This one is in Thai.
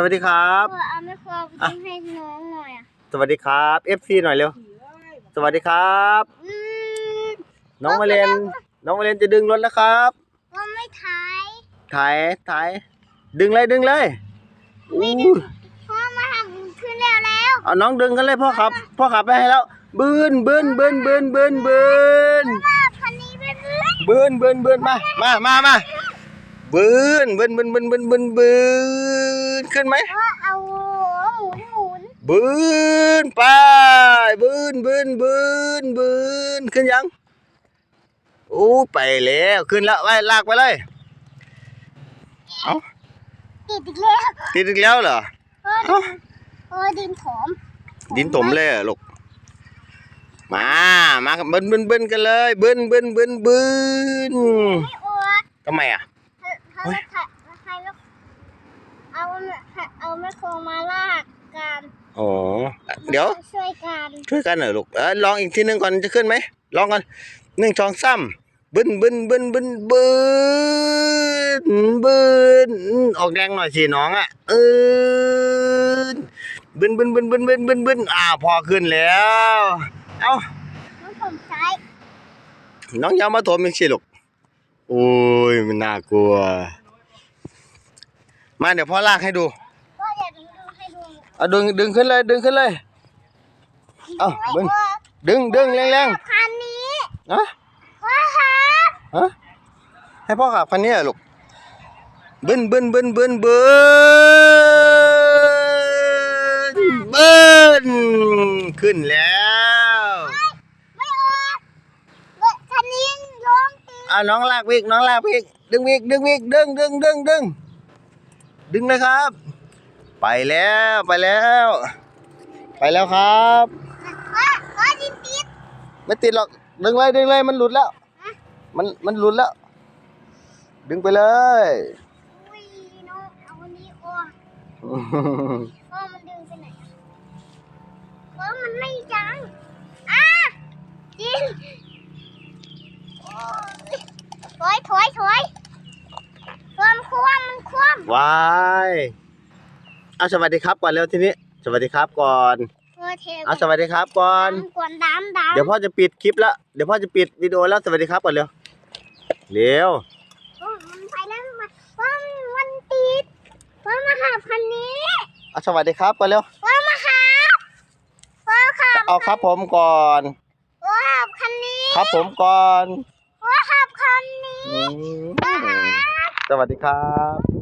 สวัสดีครับเออเอาไม่ครบต้องให้น้องหน่อยอะสวัสดีครับ FC หน่อยเร็ว สวัสดีครับ อืมน้องมาเรียนน้องมาเรียนจะดึงรถแล้วครับก็ไม่ถ่ายถ่ายถ่ายดึงเลยดึงเลยอู้พ่อมาทำขึ้นแล้วแล้วเอาน้องดึงกันเลยพ่อขับ พ่อขับไปให้แล้วบืนบืนบืนบืนบืนบืนว่าพันนี้เป็นเรื่องบืนบืนบืนมามามามาบืนบืนบืนบืนบืนบืนบื นขึ้นไหมว่าเอาหมุนหมุนบืนไปบืนบืนบืนบืนขึ้นยังอู้ไปแล้วขึ้นแล้วไปลากไปเลยเอาติดอีกแล้วติดอีกแล้วเหรอเออเอ้าเออดินถมดินถมเลยเหรอลูกมา มากับเบิ้นเบิ้นเบิ้นกันเลยเบิ้นเบิ้นเบิ้นเบิ้นไม่อวดทำไมอะ เอาเอาแม่โครงมาลากกันอ๋อเดี๋ยว ช่วยกันช่วยกันเหรอลูกเออลองอีกทีหนึงก่อนจะขึ้นไหมลองกันหนึ่งสองสามบึ้นบึ้นบึ้นบึ้นบึ้นบึ้นออกแรงหน่อยสิน้องอะเออบึ้นบึ้นบึ้นบึ้นบึ้นบึ้นบึ้นอ่าพอขึ้นแล้ว เอ้าน้องผมใช้น้องอยามาถมอีกสิลูกโอ้ยมันน่ากลัว มาเดี๋ยวพ่อลากให้ดูก็อย่าดึงดูให้ดูเอาดึงดึงขึ้นเลยดึงขึ้นเลย เอ้าไม่บึ้นอวดดึงดึงแรงพันนี้ๆนะพ่อครับฮะให้พ่อขับคันนี้เหรอลูกบึ้นบึ้นบึ้นบึ้นบึ้นบึ้นขึ้นแล้วไม่ออกเว้ยคันนี้ล้มตีอ่าน้องลากวิกน้องลากวิกดึงวิกดึงวิกดึงดึงดึงดึง ดึงเลยครับ ไปแล้วไปแล้ว ไปแล้วครับว่าว่าดินติดไม่ติดหรอกดึงเลยดึงเลยมันหลุดแล้ว มันมันหลุดแล้ว ดึงไปเลยอุ้ยน้องเอาอันนี้ออกว่ามันดึงไปไหนอะว่ามันไม่จังอะดินโอ้ยถอยถอยถอย มันคว่ำมันคว่วายเอาสวัสดีครับก่อนเร็วทีนี้ สวัสดีครับก่อนำเออเทเอาสวัสดีครับก่อนดำกวนดำดำเดี๋ยวพ่อจะปิดคลิปแล้ว เดี๋ยวพ่อจะปิดวิดีโอแล้วสวัสดีครับก่อนเร็ว เร็วโอ้ยมันไปแล้วมันว่ามันติดว่ามาหาพันนี้เอาสวัสดีครับก่อนเร็ว ว่ามาครับว่าขับเอาครับผมก่อน ว่าขับคันนี้ครับผมก่อนว่าขับคันนี้ อืม สวัสดีครับ